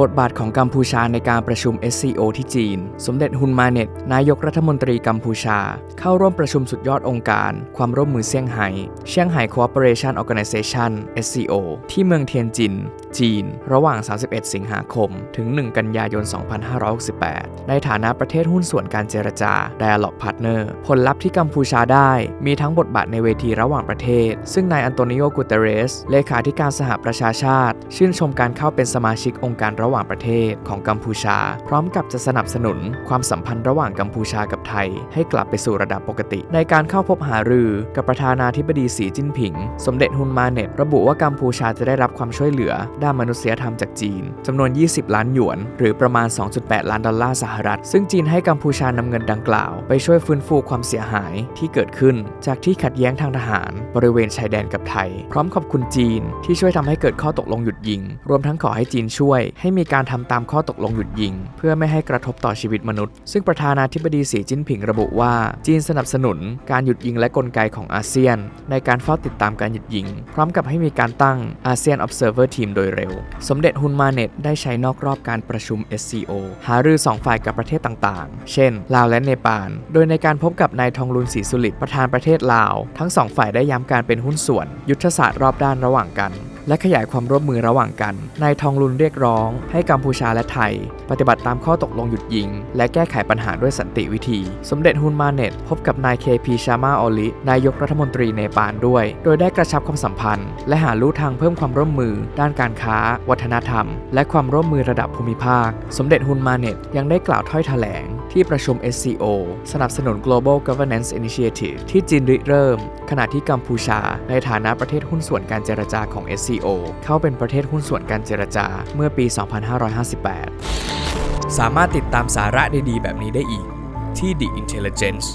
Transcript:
บทบาทของกัมพูชาในการประชุม SCO ที่จีน สมเด็จฮุนมาเน็ต นายกรัฐมนตรีกัมพูชา เข้าร่วมประชุมสุดยอดองค์การ ความร่วมมือเซี่ยงไฮ้เซี่ยงไฮ้ Cooperation Organization SCO ที่เมืองเทียนจิน จีน ระหว่าง 31 สิงหาคม ถึง 1 กันยายน 2568 ในฐานะประเทศหุ้นส่วนการเจรจา Dialogue Partner ผลลัพธ์ที่กัมพูชาได้ มีทั้งบทบาทในเวทีระหว่างประเทศ ซึ่งนายอันโตนิโอ กูเตเรส เลขาธิการสหประชาชาติ ชื่นชมการเข้าเป็นสมาชิกองค์การระหว่างประเทศของกัมพูชา พร้อมกับจะสนับสนุนความสัมพันธ์ระหว่างกัมพูชากับไทย ให้กลับไปสู่ระดับปกติ ในการเข้าพบหารือกับประธานาธิบดีสีจิ้นผิง สมเด็จฮุนมาเน็ตระบุว่ากัมพูชาจะได้รับความช่วยเหลือ ด้านมนุษยธรรมจากจีนจำนวน 20 ล้านหยวน หรือประมาณ 2.8 ล้านดอลลาร์สหรัฐ ซึ่งจีนให้กัมพูชานำเงินดังกล่าว ไปช่วยฟื้นฟูความเสียหายที่เกิดขึ้น จากที่ขัดแย้งทางทหาร บริเวณชายแดนกับไทย พร้อมขอบคุณจีนที่ช่วยทำให้เกิดข้อตกลงหยุดยิง รวมทั้งขอให้จีนช่วยให้มีการทำตามข้อตกลงหยุดยิง เพื่อไม่ให้กระทบต่อชีวิตมนุษย์ ซึ่งประธานาธิบดีสีจิ้นผิงระบุว่า จีนสนับสนุนการหยุดยิงและกลไกของอาเซียน ในการเฝ้าติดตามการหยุดยิง พร้อมกับให้มีการตั้งอาเซียน Observer Team โดยเร็ว สมเด็จฮุนมาเน็ตได้ใช้นอกรอบการประชุม SCO หารือสองฝ่ายกับประเทศต่างๆ เช่น ลาวและเนปาล โดยในการพบกับนายทองลุนศรีสุลิตประธานประเทศลาว ทั้งสองฝ่ายได้ย้ำการเป็นหุ้นส่วน ยุทธศาสตร์รอบด้านระหว่างกัน และขยายความร่วมมือระหว่างกัน นายทองลุนเรียกร้อง ให้กัมพูชาและไทย ปฏิบัติตามข้อตกลงหยุดยิง และแก้ไขปัญหาด้วยสันติวิธี สมเด็จฮุนมาเนตพบกับนายเคพีชามาออลิ นายกรัฐมนตรีเนปาลด้วย โดยได้กระชับความสัมพันธ์ และหาลู่ทางเพิ่มความร่วมมือ ด้านการค้า วัฒนธรรม และความร่วมมือระดับภูมิภาค สมเด็จฮุนมาเนตยังได้กล่าวถ้อยแถลง ที่ประชุม SCO สนับสนุน Global Governance Initiative ที่จีนริเริ่ม ขณะที่กัมพูชา ในฐานะประเทศหุ้นส่วนการเจรจาของ SCO เข้าเป็นประเทศหุ้นส่วนการเจรจาเมื่อปี 2558 สามารถติดตามสาระดีๆ แบบนี้ได้อีกที่ The Intelligence